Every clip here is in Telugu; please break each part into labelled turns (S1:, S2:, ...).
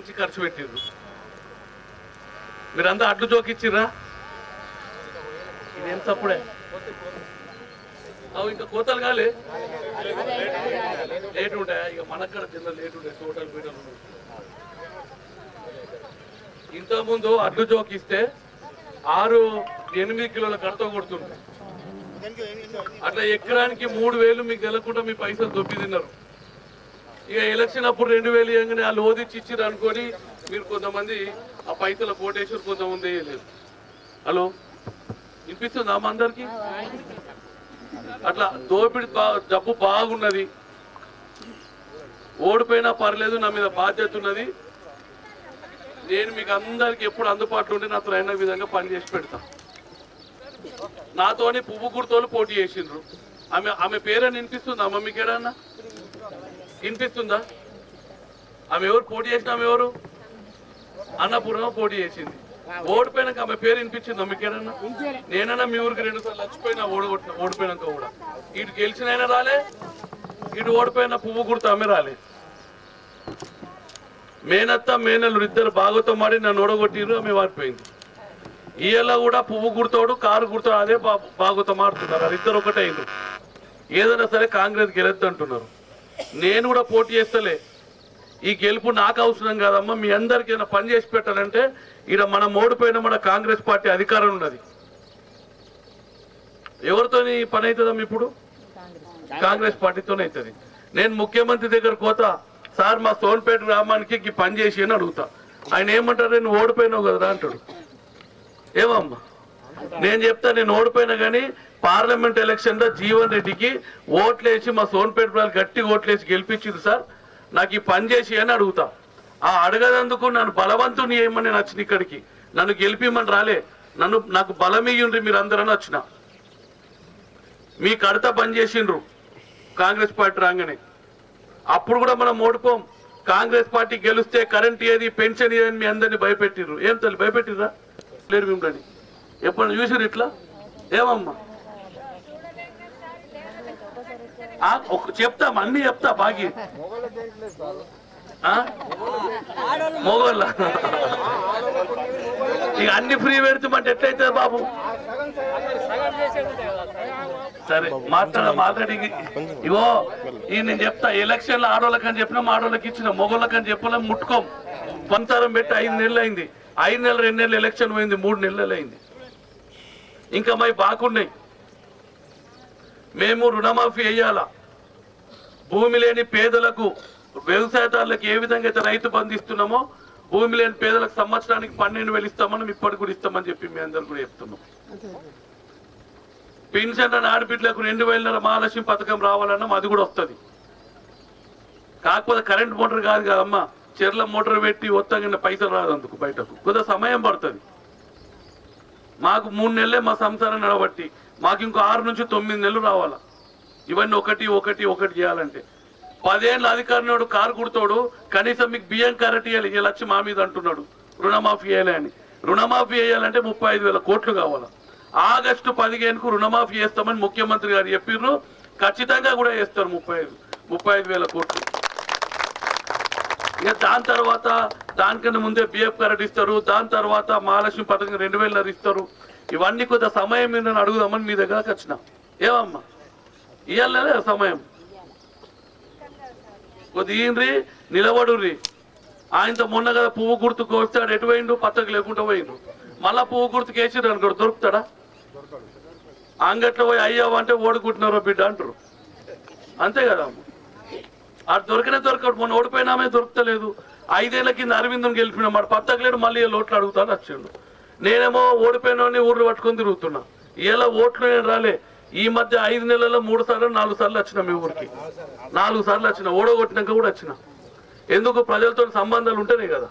S1: సంపాదించి ఖర్చు పెట్టిండ్రు మీరంతా అడ్డు జోకిచ్చిర్రా? ఇదేం తప్పుడే? అవి ఇంకా కోతలు కాలే? లేట్ ఉంటాయా? ఇక మనక్కడ చిన్న లేట్ ఉంటాయి టోటల్ పీటలు ఇంతకు ఇంతకుముందు అడ్డు జోకిస్తే ఆరు ఎనిమిది కిలోల కడత కొడుతుండే అట్లా ఎకరానికి మూడు వేలు మీకు గెలకుండా మీ పైసలు దొబ్బి తిన్నారు. ఇక ఎలక్షన్ అప్పుడు రెండు వేలు ఇవ్వగానే వాళ్ళు ఓదిచ్చి ఇచ్చిర్రు అనుకొని మీరు కొంతమంది ఆ పైతుల కోటేశ్వర్ కొంతమంది వేయలేరు హలో? వినిపిస్తుందా మా అందరికి? అట్లా దోపిడి డబ్బు బాగున్నది. ఓడిపోయినా పర్లేదు నా మీద బాధ్యత ఉన్నది. నేను మీకు అందరికి ఎప్పుడు అందుబాటులో ఉంటే నాతో అయిన విధంగా పని చేసి పెడతా. నాతోని పువ్వు గుర్తోలు పోటీ చేసిండ్రు. ఆమె ఆమె పేరని వినిపిస్తుందా అమ్మ మీకేడన్నా వినిపిస్తుందా? ఆమె ఎవరు? పోటీ చేసిన ఆమె ఎవరు? అన్నపూర్ణ పోటీ చేసింది. ఓడిపోయినాక ఆమె పేరు వినిపించిందా మీకు నేనన్నా మీ ఊరికి రెండు సార్లు చచ్చిపోయినా ఓడగొట్టిన ఓడిపోయినాక కూడా. ఇటు గెలిచినైనా రాలే ఇటు ఓడిపోయిన పువ్వు గుర్తు ఆమె రాలే. మేనత్త మేనల్లు ఇద్దరు బాగుతో మాడి నన్ను ఓడగొట్టిర్రు ఆమె వారిపోయింది ఈయల కూడా పువ్వు గుర్తోడు కారు గుర్తోడు అదే బా- బాగుతో మారుతున్నారు అది ఇద్దరు ఒకటే ఏదైనా సరే కాంగ్రెస్ గెలద్దు అంటున్నారు నేను కూడా పోటీ చేస్తలే. ఈ గెలుపు నాకు అవసరం కాదమ్మా మీ అందరికి ఏదైనా పని చేసి పెట్టాలంటే ఇక్కడ మనం ఓడిపోయిన మన కాంగ్రెస్ పార్టీ అధికారం ఉన్నది. ఎవరితోని పని అవుతుందమ్మా ఇప్పుడు? కాంగ్రెస్ పార్టీతోనే అవుతుంది. నేను ముఖ్యమంత్రి దగ్గర పోతా సార్ మా సోన్పేట గ్రామానికి ఈ పని చేసి అని అడుగుతా. ఆయన ఏమంటారు నేను ఓడిపోయినావు కదరా అంటాడు. ఏమమ్మా? నేను చెప్తా నేను ఓడిపోయినా కానీ పార్లమెంట్ ఎలక్షన్లో జీవన్ రెడ్డికి ఓట్లేసి మా సోన్పేట ప్రజలు గట్టి ఓట్లేసి గెలిపించింది సార్. నాకు ఈ పని చేసి అని అడుగుతా. ఆ అడగదందుకు నన్ను బలవంతుని ఏమని నేను ఇక్కడికి. నన్ను గెలిపిమని రాలే. నన్ను నాకు బలం మీరు అందరని వచ్చిన. మీ కడత పని చేసిండ్రు కాంగ్రెస్ పార్టీ రాగానే. అప్పుడు కూడా మనం ఓడిపోం. కాంగ్రెస్ పార్టీ గెలిస్తే కరెంట్ ఏది పెన్షన్ ఏది అని మీ అందరిని భయపెట్టిర్రు. ఏం తల్లి భయపెట్టిర్రా? లేరు మిమ్మల్ని. ఎప్పుడు చూసిరు ఇట్లా? ఏమమ్మా ఆ, ఒక చెప్తాం అన్ని చెప్తా బాగి మొగోళ్ళ. ఇక అన్ని ఫ్రీ పెడుతుమంటే ఎట్లయితే బాబు? సరే మాట్లాడ ఆల్రెడీ ఇగో ఈ నేను చెప్తా ఎలక్షన్లో ఆడోళ్ళకని చెప్పినా ఆడోళ్ళకి ఇచ్చిన మొగోళ్ళకని చెప్పలేం ముట్టుకోం. పంతరం పెట్టి ఐదు నెలలు అయింది. ఐదు నెలలు రెండు నెలలు ఎలక్షన్ పోయింది మూడు నెలలు అయింది. ఇంకా మై బాగున్నాయి. మేము రుణమాఫీ వేయాలా భూమి లేని పేదలకు వ్యవసాయదారులకు ఏ విధంగా అయితే రైతు బంధు ఇస్తున్నామో భూమి లేని పేదలకు సంవత్సరానికి పన్నెండు వేలు ఇస్తామని ఇప్పటికి కూడా ఇస్తామని చెప్పి మీ అందరు కూడా చెప్తున్నాం. పెన్షన్ అని ఆడబిడ్డలకు రెండు వేల మహాలక్ష్మి పథకం రావాలన్నా అది కూడా వస్తుంది. కాకపోతే కరెంట్ మోటార్ కాదు కదమ్మా చెర్ల మోటార్ పెట్టి ఒత్తగిన పైసలు రాదు అందుకు బయటకు. కొద్దిగా సమయం పడుతుంది. మాకు మూడు నెలలే మా సంసారం నడబట్టి మాకు ఇంకో ఆరు నుంచి తొమ్మిది నెలలు రావాలా. ఇవన్నీ ఒకటి ఒకటి ఒకటి చేయాలంటే. పదేళ్ళ అధికారినోడు కారు కుడతాడు కనీసం మీకు బియ్యం కరెక్ట్ ఇవ్వాలి ఈ లక్ష మా మీద అంటున్నాడు. రుణమాఫీ వేయాలి అని. రుణమాఫీ చేయాలంటే ముప్పై ఐదు వేల కోట్లు కావాలా. ఆగస్టు పదిహేనుకు రుణమాఫీ చేస్తామని ముఖ్యమంత్రి గారు చెప్పిర్రు. ఖచ్చితంగా కూడా చేస్తారు ముప్పై ఐదు ముప్పై ఐదు వేల కోట్లు. ఇక దాని తర్వాత దానికన్నా ముందే బిఎఫ్ కరెక్ట్ ఇస్తారు. దాని తర్వాత మహాలక్ష్మి పథకం రెండు వేల ఇస్తారు. ఇవన్నీ కొద్దిగా సమయం నేను అడుగుదామని మీ దగ్గరకు వచ్చిన. ఏమమ్మా ఇవ్వాలనే సమయం? కొద్ది ఈయనరి నిలబడుర్రి. ఆయనతో మొన్న కదా పువ్వు గుర్తుకు వస్తాడు ఎటు పోయిండు? పచ్చకి లేకుండా పోయిండు. మళ్ళా పువ్వు గుర్తుకు వేసిర్రు అనుకోడు దొరుకుతాడా? అంగట్లో పోయి అయ్యావు అంటే ఓడుకుంటున్నారో బిడ్డ అంటారు అంతే కదా అమ్మ. ఆడు దొరికినే దొరకడు మొన్న ఓడిపోయినామే దొరకలేదు ఐదేళ్ళ కింద అరవిందం గెలిపిన మరి పత్తకలేడు మళ్ళీ లోట్లు అడుగుతాను వచ్చిండు. నేనేమో ఓడిపోయినోని ఊర్లు పట్టుకొని తిరుగుతున్నా. ఇలా ఓట్లు నేను రాలే. ఈ మధ్య ఐదు నెలల్లో మూడు సార్లు నాలుగు సార్లు వచ్చిన మీ ఊరికి. నాలుగు సార్లు వచ్చిన. ఓడగొట్టినాక కూడా వచ్చిన. ఎందుకు? ప్రజలతో సంబంధాలు ఉంటేనే కదా.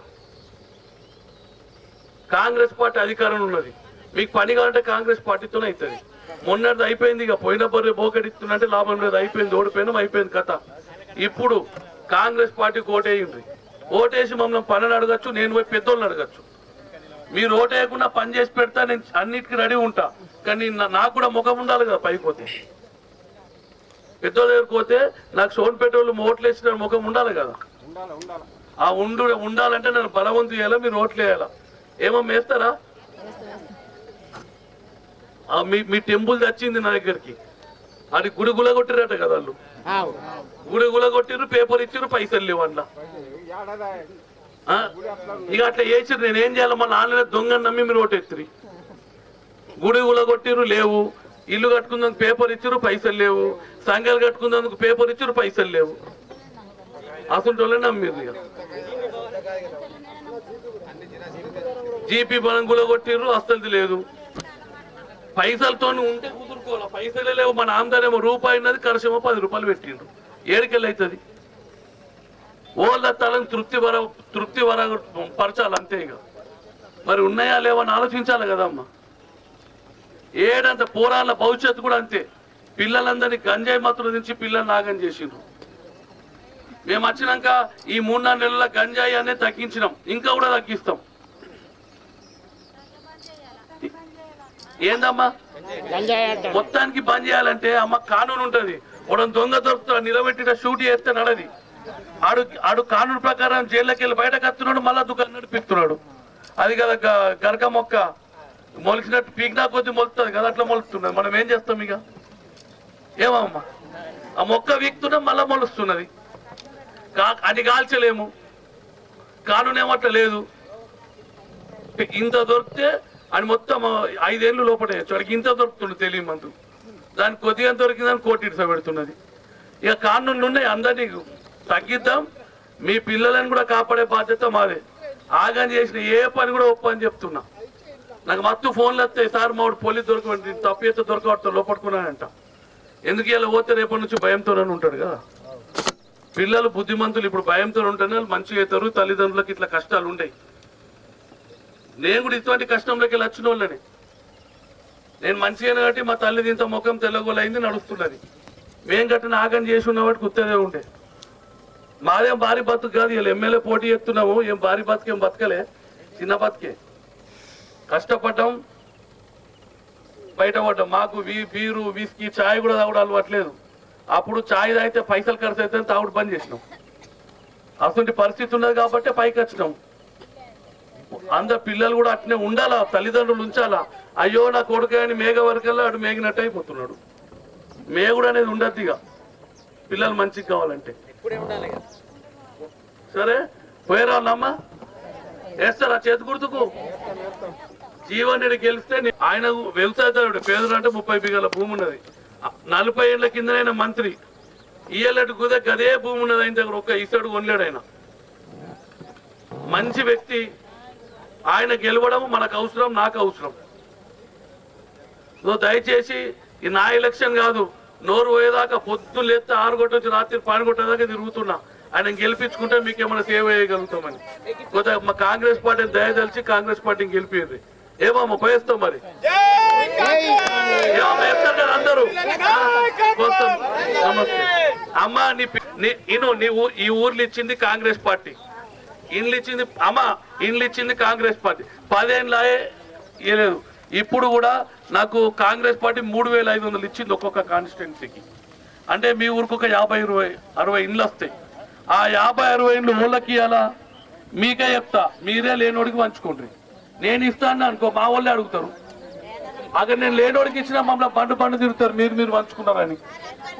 S1: కాంగ్రెస్ పార్టీ అధికారం ఉన్నది. మీకు పని కావాలంటే కాంగ్రెస్ పార్టీతోనే అవుతుంది. మొన్నటిది అయిపోయింది ఇక. పోయిన బర్రె బోకడిస్తున్నంటే లాభం లేదు. అయిపోయింది ఓడిపోయినాం అయిపోయింది కథ. ఇప్పుడు కాంగ్రెస్ పార్టీకి ఓటేయండి ఓటేసి మమ్మల్ని పనులు అడగచ్చు నేను పోయి పెద్దోళ్ళని అడగచ్చు. మీరు ఓటేయకుండా పని చేసి పెడతా నేను అన్నిటికీ రెడీ ఉంటా. కానీ నాకు కూడా ముఖం ఉండాలి కదా పైకి పోతే పెద్దోళ్ళ దగ్గరికి పోతే నాకు సోన్ పెట్రోల్ ఓట్లు వేసిన ముఖం ఉండాలి కదా. ఆ ఉండు ఉండాలంటే నన్ను బలవంతు చేయాలా మీరు ఓట్లు వేయాలా? ఏమో వేస్తారా మీ మీ టెంపుల్ తెచ్చింది నా దగ్గరికి. అది గుడి గుల కొట్టిరట కదా వాళ్ళు. గుడి గుల కొట్టిర్రు పేపర్ ఇచ్చిర్రు పైసలు లేవు అందులో. ఆ ఇక అట్లా చేసిర్రు. నేను ఏం చేయాలి? మళ్ళీ ఆన్లైన్ దొంగ నమ్మి మీరు ఓటెత్తిరి. గుడి గుల లేవు. ఇల్లు కట్టుకున్నందుకు పేపర్ ఇచ్చిర్రు పైసలు లేవు. సంఘాలు కట్టుకున్నందుకు పేపర్ ఇచ్చిర్రు పైసలు లేవు. అసలు వాళ్ళే నమ్మిర్రు ఇక. జీపీ బలం గుల అస్సలు లేదు. పైసలతో ఉంటే కుదురుకోవాలి పైసలే లేవు. మన ఆందానేమో రూపాయి ఉన్నది కరసేమో పది రూపాయలు పెట్టిండ్రు. ఏడికెళ్ళి అవుతుంది ఓళ్ళ తలని తృప్తి వర తృప్తి వర పరచాలి అంతే ఇక. మరి ఉన్నాయా లేవని ఆలోచించాలి కదమ్మా. ఏడంత పోరాళ్ళ భవిష్యత్తు కూడా అంతే. పిల్లలందరినీ గంజాయి మత్తులు దించి పిల్లలు నాగం చేసిండ్రు. మేము వచ్చినాక ఈ మూడు నాలుగు నెలల గంజాయి అనేది తగ్గించినాం. ఇంకా కూడా తగ్గిస్తాం. ఏందమ్మా? మొత్తానికి బంద్ చేయాలంటే అమ్మ కానూన్ ఉంటుంది. వాడు దొంగ దొరుకుతా నిలబెట్టిన షూట్ చేస్తే నడది. ఆడు ఆడు కానూన్ ప్రకారం జైల్లోకి వెళ్ళి బయటకు వస్తున్నాడు మళ్ళా దుకాణం నడిపిస్తున్నాడు అది కదా గరక మొక్క. మొలిచినట్టు పీకినా కొద్ది మొలుతుంది కదా అట్లా మొలుస్తున్నది. మనం ఏం చేస్తాం ఇక? ఏమమ్మా? ఆ మొక్క వీక్తున్నాం మళ్ళా మొలుస్తున్నది. కా అది కాల్చలేము. కానూన్ లేదు. ఇంత దొరికితే అని మొత్తం ఐదేళ్ళు లోపలే వాడికి ఇంత దొరుకుతుంది తెలియ మందు. దానికి కొద్దిగా దొరికిందని కోటి పెడుతున్నది. ఇక కానూన్లు ఉన్నాయి అందరినీ. తగ్గిద్దాం. మీ పిల్లలను కూడా కాపాడే బాధ్యత మాదే. ఆగం చేసిన ఏ పని కూడా ఒప్పు అని చెప్తున్నా. నాకు మత్తు ఫోన్లు వస్తాయి సార్ మావిడు పోలీస్ దొరకబడి తప్పు అయితే దొరకబడతా లోపడుకున్నానంట ఎందుకు ఇలా పోతే రేపటి నుంచి భయంతోనే ఉంటాడు కదా? పిల్లలు బుద్ధిమంతులు ఇప్పుడు భయంతో ఉంటేనే వాళ్ళు మంచిగా అవుతారు తల్లిదండ్రులకు ఇట్లా కష్టాలు ఉండయి. నేను కూడా ఇటువంటి కష్టంలోకి వెళ్ళి వచ్చిన వాళ్ళని. నేను మంచిగా కాబట్టి మా తల్లి దీంతో ముఖం తెల్లగోలైంది నడుస్తున్నది. మేం గట్టిన ఆగం చేసి ఉన్నవాటికి వాటికి ఉండే. మాదేం భారీ బతుకు కాదు వీళ్ళు ఎమ్మెల్యే పోటీ ఎత్తున్నాము ఏం భారీ బతుకేం బతకలే. చిన్న బతికే. కష్టపడ్డాం బయటపడ్డాం. మాకు వీ బీరు విస్కీ చాయ్ కూడా తాగుడు అలవట్లేదు. అప్పుడు చాయ్ తాగితే పైసలు ఖర్చు అయితే తాగుడు బంద్ చేసినాం. అటువంటి పరిస్థితి ఉన్నది కాబట్టి పైకి వచ్చినాం. అందరు పిల్లలు కూడా అట్నే ఉండాలా? తల్లిదండ్రులు ఉంచాలా? అయ్యో నా కొడుకు అని మేఘ వరకల్లా అటు మేగినట్టు అయిపోతున్నాడు. మేగుడు అనేది ఉండద్దు ఇక. పిల్లలు మంచిగా కావాలంటే. సరే పోయారా వేస్తారా చేతి గుర్తుకు? జీవన్ గెలిస్తే ఆయన వ్యవసాయదారుడు పేదలు అంటే ముప్పై బిగల భూమి ఉన్నది. నలభై ఏళ్ళ కిందనైనా మంత్రి. ఇయ్యలటి కుదే గదే భూమి ఉన్నది. ఆయన దగ్గర ఒక్క ఇసడు కొనలేడు ఆయన. మంచి వ్యక్తి. ఆయన గెలవడం మనకు అవసరం నాకు అవసరం. దయచేసి ఈ నా ఎలక్షన్ కాదు నోరు పోయేదాకా పొద్దు లేస్తే ఆరు కొట్టొచ్చి రాత్రి పని కొట్టేదాకా తిరుగుతున్నా. ఆయన గెలిపించుకుంటే మీకు ఏమైనా సేవ చేయగలుగుతామని. కొద్దిగా మా కాంగ్రెస్ పార్టీని దయదలిచి కాంగ్రెస్ పార్టీని గెలిపింది. ఏమమ్మా పోయేస్తాం మరి. ఏమమ్మా అందరూ. నమస్తే. అమ్మా నీ పి- నీ ఇను నీ ఊ- ఈ ఊర్లు ఇచ్చింది కాంగ్రెస్ పార్టీ. ఇండ్లు ఇచ్చింది అమ్మ ఇండ్లు ఇచ్చింది కాంగ్రెస్ పార్టీ. పదేళ్ళే ఇవ్వలేదు ఇప్పుడు కూడా నాకు కాంగ్రెస్ పార్టీ మూడు వేల ఐదు వందలు ఇచ్చింది ఒక్కొక్క కాన్స్టిట్యున్సీకి అంటే మీ ఊరికి ఒక యాభై ఇరవై అరవై ఇండ్లు వస్తాయి. ఆ యాభై అరవై ఇండ్లు ఊళ్ళకి ఇవ్వాలా మీకే చెప్తా. మీరే లేనోడికి పంచుకోండి. నేను ఇస్తాను అనుకో మా వాళ్ళే అడుగుతారు. అక్కడ నేను లేనోడికి ఇచ్చినా మమ్మల్ని బండు బండు తిరుగుతారు. మీరు మీరు పంచుకున్నారని.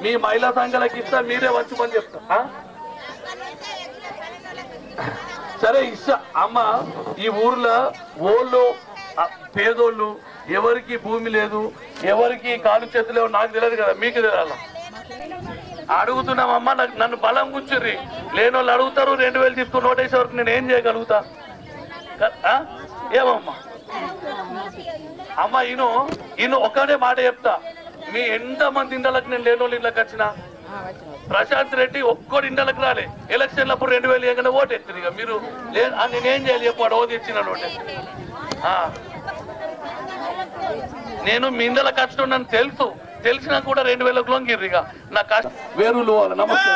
S1: మీ మహిళా సంఘాలకి ఇస్తా మీరే పంచుకొని చెప్తా. సరే ఇస్తా. అమ్మ ఈ ఊర్లో ఓళ్ళు పేదోళ్ళు ఎవరికి భూమి లేదు ఎవరికి కాలు చేతులు లేవు నాకు తెలియదు కదా మీకు తెలియాల? అడుగుతున్నామమ్మా నాకు నన్ను బలం కూర్చుర్రి. లేని వాళ్ళు అడుగుతారు రెండు వేలు తీసుకుని నోటేసే వరకు నేను ఏం చేయగలుగుతా? ఏమమ్మా? అమ్మ ఈను ఈయన ఒక్కడే మాట చెప్తా. మీ ఎంత మంది ఇండలకు నేను లేని వాళ్ళు ఇండ్లకు ప్రశాంత్ రెడ్డి ఒక్కడు ఇండలకు రాలే. ఎలక్షన్లప్పుడు రెండు వేలు ఏమైనా ఓటు ఎత్తిరు ఇక మీరు లే నేనేం చేయాలి చెప్పాడు ఓటు ఇచ్చిన ఓటు నేను మీ ఇండలకు వచ్చిన తెలుసు. తెలిసినా కూడా రెండు వేలకు లొంగిర్రు ఇక నా కష్టం వేరులు నమస్తే